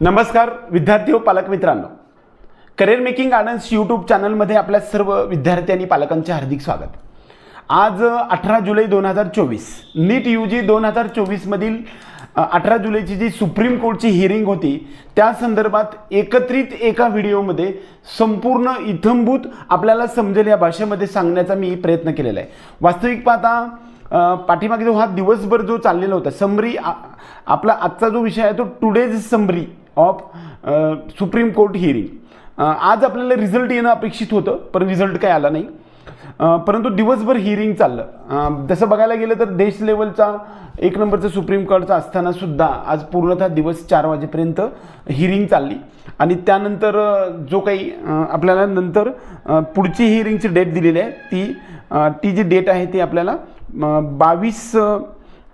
नमस्कार विद्यार्थी व पालक मित्रांनो. करिअर मेकिंग गार्डन्स यूट्यूब चॅनलमध्ये आपल्या सर्व विद्यार्थी आणि पालकांचे हार्दिक स्वागत. आज अठरा जुलै दोन हजार चोवीस नीट यू जी दोन हजार चोवीसमधील अठरा जुलैची जी सुप्रीम कोर्टची हिअरिंग होती त्या संदर्भात एकत्रित एका व्हिडिओमध्ये संपूर्ण इथंभूत आपल्याला समजेल या भाषेमध्ये सांगण्याचा मी प्रयत्न केलेला आहे. वास्तविक पाहता पाठीमागे जो हा दिवसभर जो चाललेला होता समरी आपला आजचा जो विषय आहे तो today's summary of supreme court hearing आज आपल्याला रिझल्ट येणं अपेक्षित होतं पण रिझल्ट काय आला नाही. Uh, परंतु दिवसभर हिअरिंग चाललं. Uh, जसं बघायला गेलं तर देश लेवलचा एक नंबरचं सुप्रीम कोर्टचा असताना सुद्धा आज पूर्णतः दिवस चार वाजेपर्यंत हिअरिंग चालली. आणि त्यानंतर uh, जो काही आपल्याला नंतर पुढची हिअरिंगची डेट दिलेली आहे ती ती जी डेट आहे ती आपल्याला बावीस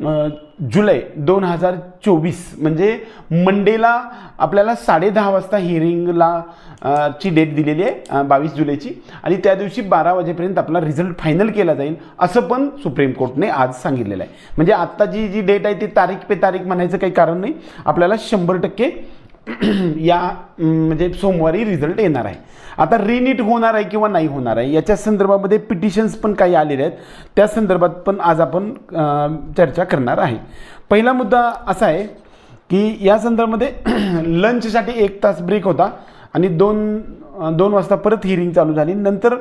जुलै दोन हजार चोवीस म्हणजे मंडेला आपल्याला साडे दहा वाजता हिअरिंगला ची डेट दिलेली आहे बावीस जुलैची. आणि त्या दिवशी बारा वाजेपर्यंत आपला रिझल्ट फायनल केला जाईल असं पण सुप्रीम कोर्टने आज सांगितलेलं आहे. म्हणजे आत्ता जी जी डेट आहे ती तारीख पे तारीख म्हणायचं काही कारण नाही. आपल्याला शंभर टक्के या म्हणजे सोमवारी रिझल्ट येणार आहे. आता रिनीट होणार आहे किंवा नाही होणार आहे याच्या संदर्भामध्ये पिटिशन्स पण काही आलेले आहेत. त्या संदर्भात पण आज आपण चर्चा करणार आहे. पहिला मुद्दा असा आहे की या संदर्भामध्ये लंचसाठी एक तास ब्रेक होता आणि दोन दोन वाजता परत हिअरिंग चालू झाली. नंतर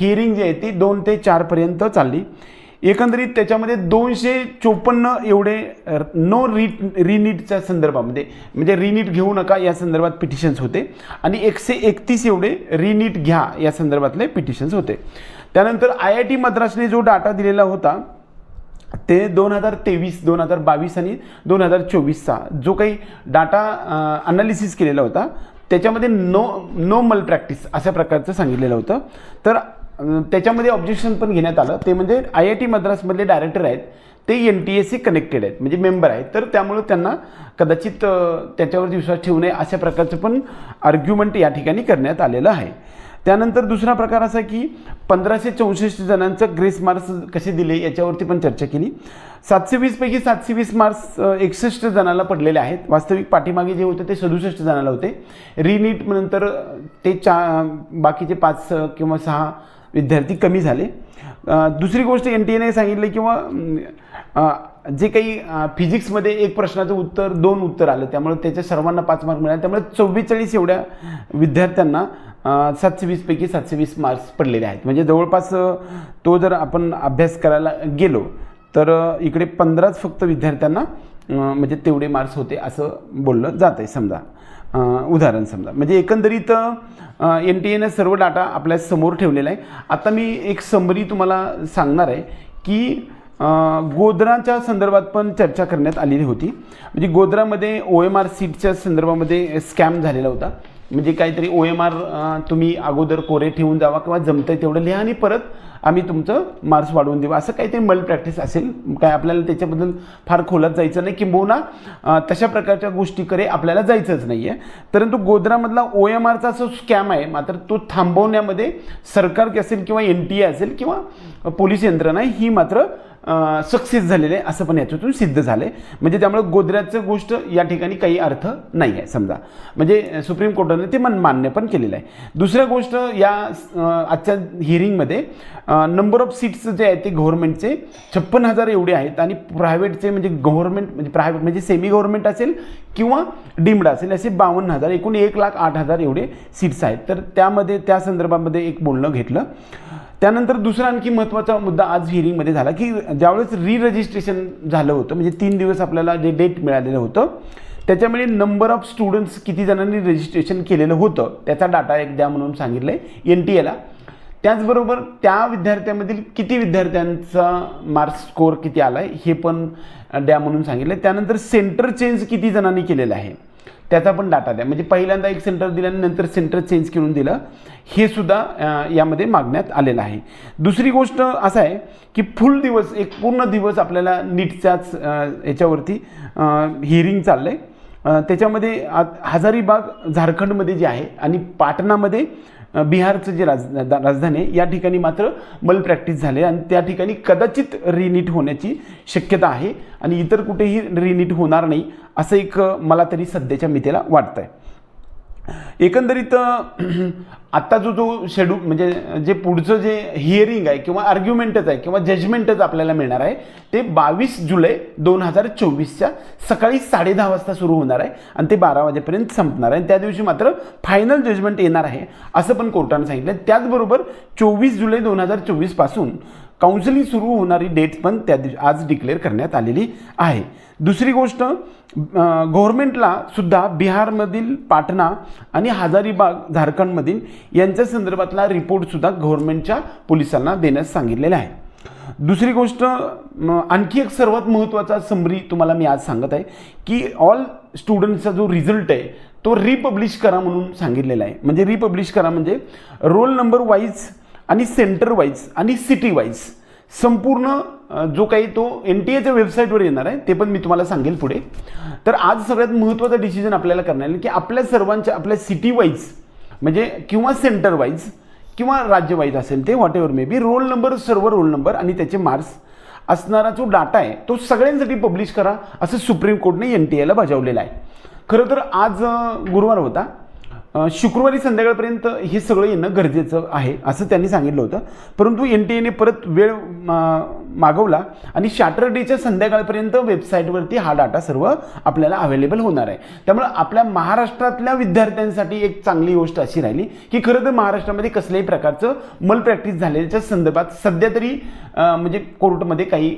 हिअरिंग जी आहे ती दोन ते चारपर्यंत चालली. एकंदरीत त्याच्यामध्ये दोनशे चोपन्न एवढे नो रीट रिनीटच्या संदर्भामध्ये म्हणजे, म्हणजे रिनीट घेऊ नका या संदर्भात पिटिशन्स होते. आणि एकशे एकतीस एवढे रिनीट घ्या या संदर्भातले पिटिशन्स होते. त्यानंतर आय आय टी मद्रासने जो डाटा दिलेला होता ते दोन हजार तेवीस दोन हजार बावीस आणि दोन हजार चोवीसचा जो काही डाटा अनालिसिस केलेला होता त्याच्यामध्ये नो नो मल प्रॅक्टिस अशा प्रकारचं सांगितलेलं होतं. तर त्याच्यामध्ये ऑब्जेक्शन पण घेण्यात आलं. ते म्हणजे आय आय टी मद्रासमधले डायरेक्टर आहेत. ते N T S C connected आहेत. म्हणजे मेंबर आहेत. तर त्यामुळं त्यांना कदाचित त्याच्यावर त्याच्यावरती विश्वास ठेवू नये अशा प्रकारचं पण आर्ग्युमेंट या ठिकाणी करण्यात आलेलं आहे. त्यानंतर दुसरा प्रकार असा की पंधराशे चौसष्ट जणांचं ग्रेस मार्क्स कसे दिले याच्यावरती पण चर्चा केली. सातशे वीसपैकी सातशे वीस मार्क्स एकसष्ट जणांना पडलेले आहेत. वास्तविक पाठीमागे जे होते ते सदुसष्ट जणांना होते. रिनीट नंतर ते चा बाकीचे पाच किंवा सहा विद्यार्थी कमी झाले. दुसरी गोष्ट एन टी एने सांगितलं किंवा जे काही फिजिक्समध्ये एक प्रश्नाचं उत्तर दोन उत्तर आलं. त्यामुळे त्याच्या सर्वांना पाच मार्क मिळाले. त्यामुळे चव्वेचाळीस एवढ्या विद्यार्थ्यांना सातशे वीसपैकी सातशे वीस मार्क्स पडलेले आहेत. म्हणजे जवळपास तो जर आपण अभ्यास करायला गेलो तर इकडे पंधराच फक्त विद्यार्थ्यांना म्हणजे तेवढे मार्क्स होते असं बोललं जात आहे समजा. उदाहरण समजा. म्हणजे एकंदरीत एन टी एनं सर्व डाटा आपल्यासमोर ठेवलेला आहे. आता मी एक समरी तुम्हाला सांगणार आहे की गोद्राच्या गोधराच्या संदर्भात पण चर्चा करण्यात आलेली होती. म्हणजे गोधरामध्ये ओ एम आर सीटच्या संदर्भामध्ये स्कॅम झालेला होता. म्हणजे काहीतरी ओ एम आर तुम्ही अगोदर कोरे ठेवून जावा किंवा जमतंय तेवढं लिहा आणि परत आम्ही तुमचं मार्क्स वाढवून देऊ. असं काहीतरी मल प्रॅक्टिस असेल. काय आपल्याला त्याच्याबद्दल फार खोलात जायचं नाही किंबहुना तशा प्रकारच्या गोष्टीकडे आपल्याला जायचंच नाही आहे परंतु गोधरामधला ओ एम आरचा जो स्कॅम आहे मात्र तो थांबवण्यामध्ये सरकार असेल किंवा एन टी ए असेल किंवा पोलीस यंत्रणा ही मात्र सक्सेस झालेले आहे असं पण याच्यातून सिद्ध झालं आहे म्हणजे त्यामुळे गोदऱ्याचं गोष्ट या ठिकाणी काही अर्थ नाही आहे समजा. म्हणजे सुप्रीम कोर्टाने ते मन मान्य पण केलेलं आहे. दुसऱ्या गोष्ट या आजच्या हिअरिंगमध्ये नंबर ऑफ सीट्स जे आहेत ते गव्हर्नमेंटचे छप्पन हजार एवढे आहेत आणि प्रायव्हेटचे म्हणजे गव्हर्नमेंट म्हणजे प्रायव्हेट म्हणजे सेमी गव्हर्नमेंट असेल किंवा डीम्ड असेल असे बावन्न हजार एकूण एक लाख आठ हजार एवढे सीट्स आहेत. तर त्यामध्ये त्या संदर्भामध्ये एक बोलणं घेतलं. त्यानंतर दुसरा आणखी महत्त्वाचा मुद्दा आज हिअरिंगमध्ये झाला की ज्यावेळेस री रजिस्ट्रेशन झालं होतं म्हणजे तीन दिवस आपल्याला जे डेट मिळालेलं होतं त्याच्यामुळे नंबर ऑफ स्टुडंट्स किती जणांनी रजिस्ट्रेशन केलेलं होतं त्याचा डाटा एक द्या म्हणून सांगितलं आहे एन टी एला त्याचबरोबर त्या विद्यार्थ्यामधील किती विद्यार्थ्यांचा मार्क्स स्कोअर किती आला आहे हे पण द्या म्हणून सांगितलं आहे त्यानंतर सेंटर चेंज किती जणांनी केलेलं आहे त्याचा पण डाटा द्या. म्हणजे पहिल्यांदा एक सेंटर दिलं आणि नंतर सेंटर चेंज करून दिलं हे सुद्धा यामध्ये मागण्यात आलेलं आहे. दुसरी गोष्ट असं आहे की फुल दिवस एक पूर्ण दिवस आपल्याला नीटच्याच याच्यावरती हिअरिंग चाललं आहे त्याच्यामध्ये हजारीबाग झारखंडमध्ये जे आहे आणि पाटणामध्ये बिहारचं जे राज राजधानी आहे या ठिकाणी मात्र मल प्रॅक्टिस झाले आणि त्या ठिकाणी कदाचित रिनीट होण्याची शक्यता आहे आणि इतर कुठेही रिनीट होणार नाही असं एक मला तरी सध्याच्या मितेला वाटतं आहे एकंदरीत आत्ता जो जो शेड्यूल म्हणजे जे पुढचं जे हिअरिंग आहे किंवा आर्ग्युमेंटच आहे किंवा जजमेंटच आपल्याला मिळणार आहे ते बावीस जुलै दोन हजार चोवीसच्या सकाळी साडेदहा वाजता सुरू होणार आहे आणि ते बारा वाजेपर्यंत संपणार आहे. आणि त्या दिवशी मात्र फायनल जजमेंट येणार आहे असं पण कोर्टानं सांगितलं त्याचबरोबर चोवीस जुलै दोन हजार चोवीसपासून काउन्सिलिंग सुरू होणारी डेट पण त्या दिवशी आज डिक्लेअर करण्यात आलेली आहे. दुसरी गोष्ट गव्हर्मेंटला सुद्धा बिहारमधील पाटणा आणि हजारीबाग झारखंडमधील यांच्या संदर्भातला रिपोर्टसुद्धा गव्हर्नमेंटच्या पोलिसांना देण्यास सांगितलेला आहे. दुसरी गोष्ट आणखी एक सर्वात महत्त्वाचा समरी तुम्हाला मी आज सांगत आहे की ऑल स्टुडंटचा जो रिझल्ट आहे तो रिपब्लिश करा म्हणून सांगितलेला आहे. म्हणजे रिपब्लिश करा म्हणजे रोल नंबर वाईज आणि सेंटर वाईज आणि सिटी वाईज संपूर्ण जो काही तो एन टी एच्या वेबसाईटवर येणार आहे ते पण मी तुम्हाला सांगेल पुढे. तर आज सगळ्यात महत्त्वाचा डिसिजन आपल्याला करणार आहे की आपल्या सर्वांच्या आपल्या सिटी वाईज म्हणजे किंवा सेंटर वाईज किंवा राज्य वाईज असेल ते whatever may be roll number सर्व रोल नंबर आणि त्याचे मार्क्स असणारा जो डाटा आहे तो सगळ्यांसाठी पब्लिश करा असं सुप्रीम कोर्टने एन टी एला बजावलेलं आहे. खरं तर आज गुरुवार होता. शुक्रवारी संध्याकाळपर्यंत हे सगळं येणं गरजेचं आहे असं त्यांनी सांगितलं होतं. परंतु एन टी एने परत वेळ मा- मागवला आणि सॅटरडेच्या संध्याकाळपर्यंत वेबसाईटवरती हा डाटा सर्व आपल्याला अवेलेबल होणार आहे. त्यामुळे आपल्या महाराष्ट्रातल्या विद्यार्थ्यांसाठी एक चांगली गोष्ट अशी राहिली की खरं तर महाराष्ट्रामध्ये कसल्याही प्रकारचं मल प्रॅक्टिस झालेल्याच्या संदर्भात सध्या तरी म्हणजे कोर्टमध्ये काही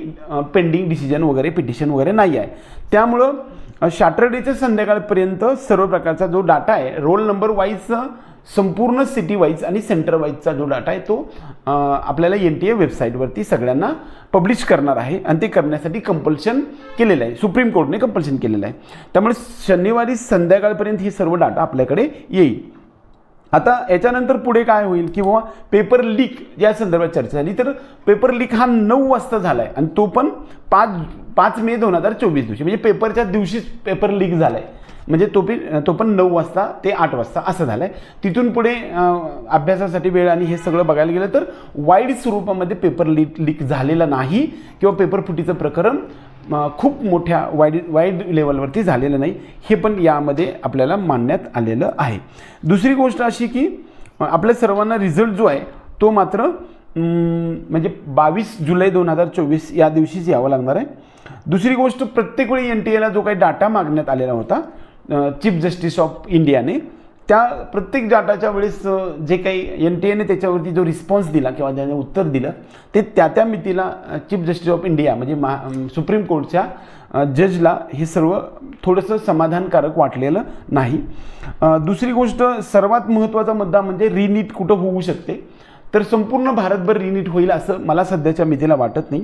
पेंडिंग डिसिजन वगैरे पिटिशन वगैरे नाही आहे. त्यामुळं सॅटर्डेच्या संध्याकाळपर्यंत सर्व प्रकारचा जो डाटा आहे रोल नंबर वाईज संपूर्ण सिटी वाईज आणि सेंटर वाईजचा जो डाटा आहे तो आपल्याला एन टी ए वेबसाईटवरती सगळ्यांना पब्लिश करणार आहे आणि ते करण्यासाठी कंपल्शन केलेलं आहे. सुप्रीम कोर्टने कंपल्शन केलेलं आहे. त्यामुळे शनिवारी संध्याकाळपर्यंत ही सर्व डाटा आपल्याकडे येईल. आता याच्यानंतर पुढे काय होईल किंवा पेपर लीक या संदर्भात चर्चा झाली. तर पेपर लीक हा नऊ वाजता झाला आहे आणि तो पण पाच पाच मे दोन हजार चोवीस दिवशी. म्हणजे पेपरच्या दिवशीच पेपर लीक झाला आहे म्हणजे तो पी तो पण नऊ वाजता ते आठ वाजता असं झालं आहे तिथून पुढे अभ्यासासाठी वेळ आणि हे सगळं बघायला गेलं तर वाईड स्वरूपामध्ये पेपर लीक लीक झालेला नाही किंवा पेपर फुटीचं प्रकरण खूप मोठ्या वाईड वाईड लेवलवरती झालेलं नाही. हे पण यामध्ये आपल्याला मानण्यात आलेलं आहे. दुसरी गोष्ट अशी की आपल्या सर्वांना रिझल्ट जो आहे तो मात्र म्हणजे बावीस जुलै दोन हजार चोवीस या दिवशीच यावं लागणार आहे. दुसरी गोष्ट प्रत्येक वेळी एन टी एला जो काही डाटा मागण्यात आलेला होता चीफ जस्टिस ऑफ इंडियाने त्या प्रत्येक डाटाच्या वेळेस जे काही एन टी एने त्याच्यावरती जो रिस्पॉन्स दिला किंवा ज्याने उत्तर दिलं ते त्या त्या मितीला चीफ जस्टिस ऑफ इंडिया म्हणजे महा सुप्रीम कोर्टच्या जजला हे सर्व थोडंसं समाधानकारक वाटलेलं नाही. दुसरी गोष्ट सर्वात महत्त्वाचा मुद्दा म्हणजे रिनीट कुठं होऊ शकते? तर संपूर्ण भारतभर रिनीट होईल असं मला सध्याच्या मितीला वाटत नाही.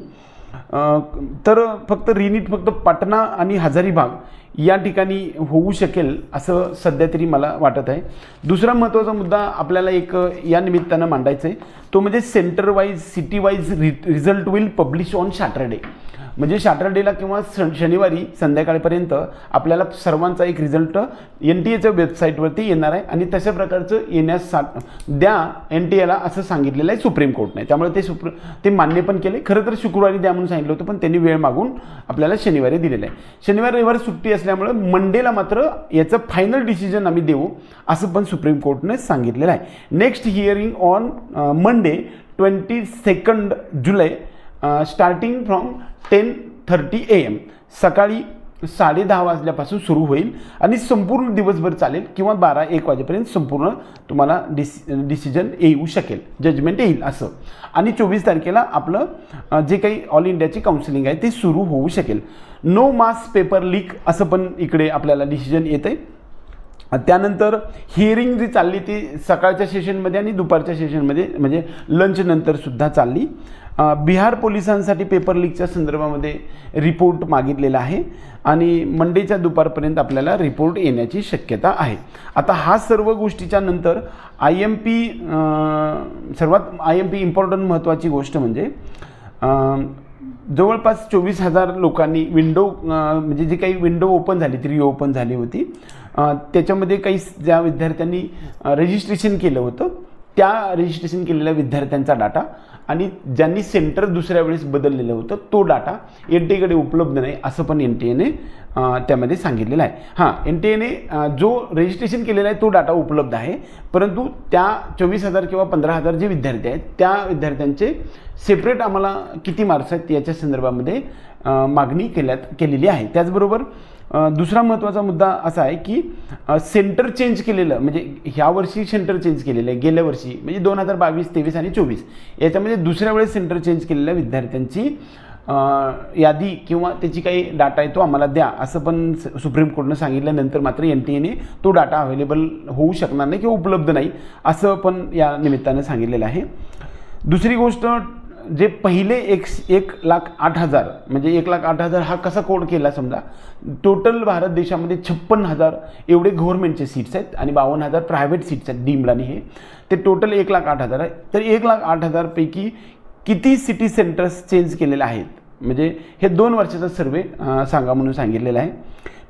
तर फक्त रिनीट फक्त पाटणा आणि हजारीबाग या ठिकाणी होऊ शकेल असं सध्या तरी मला वाटत आहे. दुसरा महत्त्वाचा मुद्दा आपल्याला एक या निमित्तानं मांडायचा आहे तो म्हणजे centre wise city wise re result will publish on Saturday म्हणजे सॅटर्डेला किंवा सन शनिवारी संध्याकाळपर्यंत आपल्याला सर्वांचा एक रिझल्ट एन टी एच्या वेबसाईटवरती येणार आहे आणि तशा प्रकारचं येण्यास सा द्या एन टी एला असं सांगितलेलं आहे सुप्रीम कोर्टने. त्यामुळे ते सुप्र ते मान्य पण केले. खरं तर शुक्रवारी द्या म्हणून सांगितलं होतं पण त्यांनी वेळ मागून आपल्याला शनिवारी दिलेलं आहे. शनिवार रविवार सुट्टी असल्यामुळे मंडेला मात्र याचं फायनल डिसिजन आम्ही देऊ असं पण सुप्रीम कोर्टने सांगितलेलं आहे. Next hearing on Monday twenty second July starting from ten thirty A M सकाळी साडे दहा वाजल्यापासून सुरू होईल आणि संपूर्ण दिवसभर चालेल किंवा बारा एक वाजेपर्यंत संपूर्ण तुम्हाला डिसि डिसिजन येऊ शकेल. जजमेंट येईल असं. आणि चोवीस तारखेला आपलं जे काही ऑल इंडियाची काउन्सिलिंग आहे ते सुरू होऊ शकेल. नो मास पेपर लीक असं पण इकडे आपल्याला डिसिजन येतं आहे त्यानंतर हिअरिंग जी चालली ती सकाळच्या सेशनमध्ये आणि दुपारच्या सेशनमध्ये म्हणजे लंचनंतर सुद्धा चालली. बिहार पोलिसांसाठी पेपर लीकच्या संदर्भामध्ये रिपोर्ट मागितलेला आहे आणि मंडेच्या दुपारपर्यंत आपल्याला रिपोर्ट येण्याची शक्यता आहे. आता हा सर्व गोष्टीच्या नंतर आय एम पी सर्वात आय एम पी इम्पॉर्टंट महत्त्वाची गोष्ट म्हणजे जवळपास चोवीस हजार लोकांनी विंडो म्हणजे जी काही विंडो ओपन झाली ती ओपन झाली होती त्याच्यामध्ये काही ज्या विद्यार्थ्यांनी रजिस्ट्रेशन केलं होतं त्या रजिस्ट्रेशन केलेल्या विद्यार्थ्यांचा डाटा आणि ज्यांनी सेंटर दुसऱ्या वेळेस बदललेलं होतं तो डाटा एन टी एकडे उपलब्ध नाही असं पण एन टी एने त्यामध्ये सांगितलेलं आहे. हां एन टी एने जो रजिस्ट्रेशन केलेला आहे तो डाटा उपलब्ध आहे. परंतु त्या चोवीस हजार किंवा पंधरा हजार जे विद्यार्थी आहेत त्या विद्यार्थ्यांचे सेपरेट आम्हाला किती मार्क्स आहेत याच्या संदर्भामध्ये मागणी केल्यात केलेली आहे. त्याचबरोबर दुसरा महत्त्वाचा मुद्दा असा आहे की सेंटर चेंज केलेलं म्हणजे ह्या वर्षी सेंटर चेंज केलेलं आहे गेल्या वर्षी म्हणजे दोन हजार बावीस तेवीस आणि चोवीस. याच्यामध्ये दुसऱ्या वेळेस सेंटर चेंज केलेल्या विद्यार्थ्यांची यादी किंवा त्याची काही डाटा आहे तो आम्हाला द्या असं पण स- सुप्रीम कोर्टनं सांगितल्यानंतर मात्र एन टी एने तो डाटा अवेलेबल होऊ शकणार नाही किंवा उपलब्ध नाही असं पण या निमित्तानं सांगितलेलं आहे. दुसरी गोष्ट जे पहिले एक एक लाख आठ हजार म्हणजे एक लाख आठ हजार हा कसा कोड केला समजा? टोटल भारत देशामध्ये छप्पन हजार एवढे गव्हर्नमेंटचे सीट्स आहेत आणि बावन्न हजार प्रायव्हेट सीट्स आहेत डीमड आणि हे. ते टोटल एक लाख आठ हजार आहे. तर एक लाख आठ हजारपैकी किती सिटी सेंटर्स चेंज केलेले आहेत? म्हणजे हे दोन वर्षाचा सर्वे सांगा म्हणून सांगितलेलं आहे.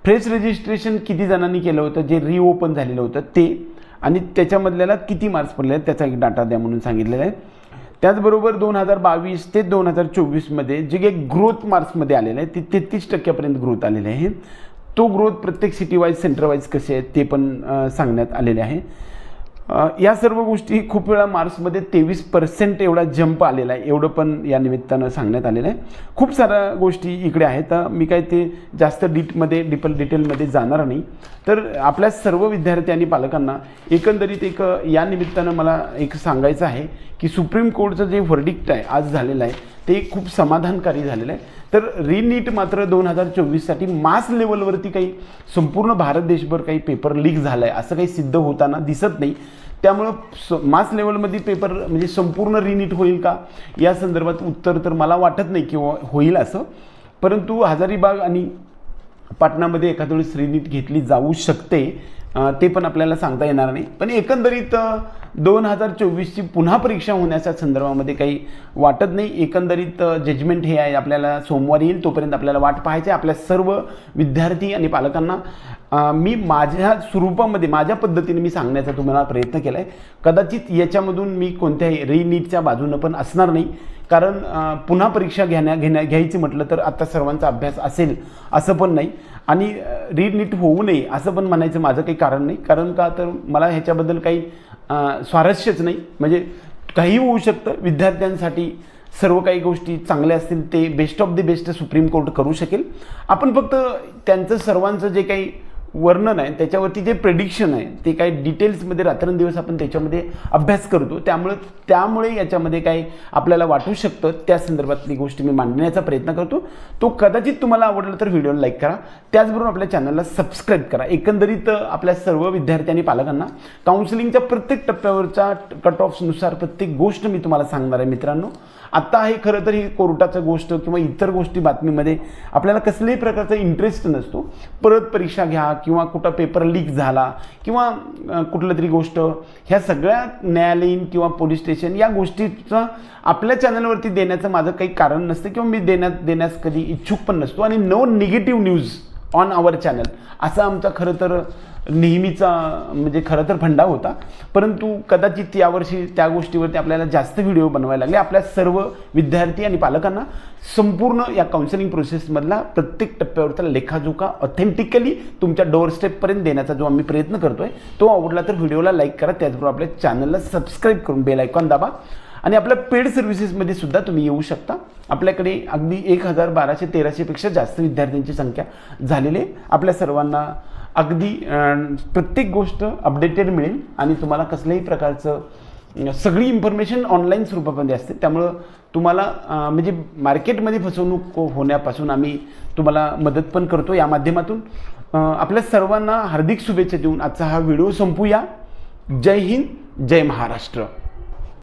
फ्रेश रजिस्ट्रेशन किती जणांनी केलं होतं? जे रिओपन झालेलं होतं ते. आणि त्याच्यामधल्याला किती मार्क्स पडले आहेत? त्याचा एक डाटा द्या म्हणून सांगितलेला आहे. त्याचबरोबर दोन हजार बावीस ते दोन हजार चोवीसमध्ये जे काही ग्रोथ मार्क्समध्ये आलेलं आहे ते तेहतीस टक्क्यापर्यंत ग्रोथ आलेले आहे तो ग्रोथ प्रत्येक सिटी वाईज सेंटर वाईज कसे आहेत ते पण सांगण्यात आलेले आहे. या सर्व गोष्टी खूप वेळा मार्क्समध्ये तेवीस पर्सेंट एवढा जंप आलेला आहे. एवढं पण या निमित्तानं सांगण्यात आलेलं आहे. खूप साऱ्या गोष्टी इकडे आहेत. तर मी काय ते जास्त डीटमध्ये डिपल डिटेलमध्ये जाणार नाही. तर आपल्या सर्व विद्यार्थी आणि पालकांना एकंदरीत एक या निमित्तानं मला एक सांगायचं आहे की सुप्रीम कोर्टचं जे व्हर्डिक्ट आहे आज झालेलं आहे ते खूप समाधानकारी झालेलं आहे. तर रिनीट मात्र दोन हजार चोवीससाठी मास लेवलवरती काही संपूर्ण भारत देशभर काही पेपर लीक झालं आहे असं काही सिद्ध होताना दिसत नाही. त्यामुळं स मास लेवलमध्ये पेपर म्हणजे संपूर्ण रिनीट होईल का? या संदर्भात उत्तर तर मला वाटत नाही किंवा होईल असं. परंतु हजारीबाग आणि पाटणामध्ये एखाद्या वेळेस रिनीट घेतली जाऊ शकते. ते पण आपल्याला सांगता येणार नाही. पण एकंदरीत दोन हजार चोवीसची पुन्हा परीक्षा होण्याच्या संदर्भामध्ये काही वाटत नाही. एकंदरीत जजमेंट हे आहे आपल्याला सोमवारी येईल तोपर्यंत आपल्याला वाट पाहायची आहे. आपल्या सर्व विद्यार्थी आणि पालकांना मी माझ्या स्वरूपामध्ये माझ्या पद्धतीने मी सांगण्याचा तुम्हाला प्रयत्न केला आहे कदाचित याच्यामधून मी कोणत्याही रिनीटच्या बाजूनं पण असणार नाही. कारण पुन्हा परीक्षा घेण्या घेण्या घ्यायची म्हटलं तर आता सर्वांचा अभ्यास असेल असं पण नाही. आणि रीड नीट होऊ नये असं पण म्हणायचं माझं काही कारण नाही. कारण का तर मला ह्याच्याबद्दल काही स्वारस्यच नाही. म्हणजे काही होऊ शकतं. विद्यार्थ्यांसाठी सर्व काही गोष्टी चांगल्या असतील ते best of the best supreme court करू शकेल. आपण फक्त त्यांचं सर्वांचं जे काही वर्णन आहे त्याच्यावरती जे प्रेडिक्शन आहे ते काय डिटेल्समध्ये रात्रंदिवस आपण त्याच्यामध्ये अभ्यास करतो. त्यामुळे त्यामुळे याच्यामध्ये काय आपल्याला वाटू शकतं. त्या संदर्भातली गोष्ट मी मांडण्याचा प्रयत्न करतो. तो कदाचित तुम्हाला आवडला तर व्हिडिओला लाईक करा. त्याचबरोबर आपल्या चॅनलला सबस्क्राईब करा. एकंदरीत आपल्या सर्व विद्यार्थी आणि पालकांना काउन्सिलिंगच्या प्रत्येक टप्प्यावरच्या कट ऑफनुसार प्रत्येक गोष्ट मी तुम्हाला सांगणार आहे मित्रांनो. आत्ता हे खरं तर ही कोर्टाचं गोष्ट किंवा इतर गोष्टी बातमीमध्ये आपल्याला कसल्याही प्रकारचा इंटरेस्ट नसतो. परत परीक्षा घ्या किंवा कुठं पेपर लीक झाला किंवा कुठलं तरी गोष्ट ह्या सगळ्या न्यायालयीन किंवा पोलीस स्टेशन या गोष्टीचं आपल्या चॅनलवरती देण्याचं माझं काही कारण नसतं किंवा मी देण्यात देण्यास कधी इच्छुक पण नसतो. आणि no negative news on our channel असा आमचा खरं तर नेहमीचा म्हणजे खरं तर फंडा होता. परंतु कदाचित यावर्षी त्या गोष्टीवरती आपल्याला जास्त व्हिडिओ बनवायला लागले. आपल्या सर्व विद्यार्थी आणि पालकांना संपूर्ण या काउन्सिलिंग प्रोसेसमधला प्रत्येक टप्प्यावरचा लेखाजोखा ऑथेंटिकली तुमच्या डोअरस्टेपपर्यंत देण्याचा जो आम्ही प्रयत्न करतो आहे तो आवडला तर व्हिडिओला लाईक करा. त्याचबरोबर आपल्या चॅनलला सबस्क्राईब करून बेल आयकॉन दाबा. आणि आपल्या पेड सर्व्हिसेसमध्ये सुद्धा तुम्ही येऊ शकता. आपल्याकडे अगदी एक हजार बाराशे तेराशेपेक्षा जास्त विद्यार्थ्यांची संख्या झालेली आहे. आपल्या सर्वांना अगदी प्रत्येक गोष्ट अपडेटेड मिळेल आणि तुम्हाला कसल्याही प्रकारचं सगळी इन्फॉर्मेशन ऑनलाईन स्वरूपामध्ये असते. त्यामुळं तुम्हाला म्हणजे मार्केटमध्ये फसवणूक हो, होण्यापासून आम्ही तुम्हाला मदत पण करतो. या माध्यमातून आपल्या सर्वांना हार्दिक शुभेच्छा देऊन आजचा हा व्हिडिओ संपूया. जय हिंद जय महाराष्ट्र.